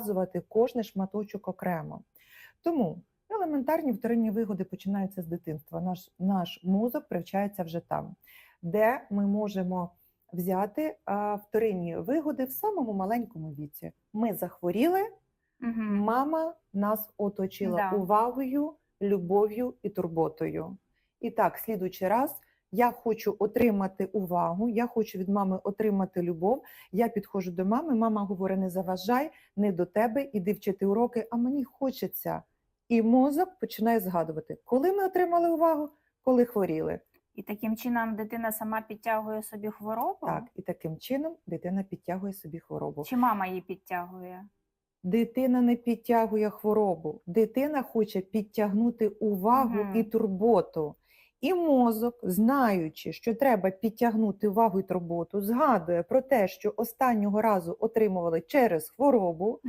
розв'язувати кожний шматочок окремо. Тому елементарні вторинні вигоди починаються з дитинства. Наш, наш мозок привчається вже там, де ми можемо взяти а, вторинні вигоди в самому маленькому віці. Ми захворіли, Мгм. мама нас оточила Да. увагою, любов'ю і турботою. І так, слідуючий раз. Я хочу отримати увагу, я хочу від мами отримати любов. Я підходжу до мами, мама говорить: не заважай, не до тебе, іди вчити уроки, а мені хочеться. І мозок починає згадувати, коли ми отримали увагу, коли хворіли. І таким чином дитина сама підтягує собі хворобу? Так, і таким чином дитина підтягує собі хворобу. Чи мама її підтягує? Дитина не підтягує хворобу. Дитина хоче підтягнути увагу Мгм. і турботу. І мозок, знаючи, що треба підтягнути увагу і роботу, згадує про те, що останнього разу отримували через хворобу,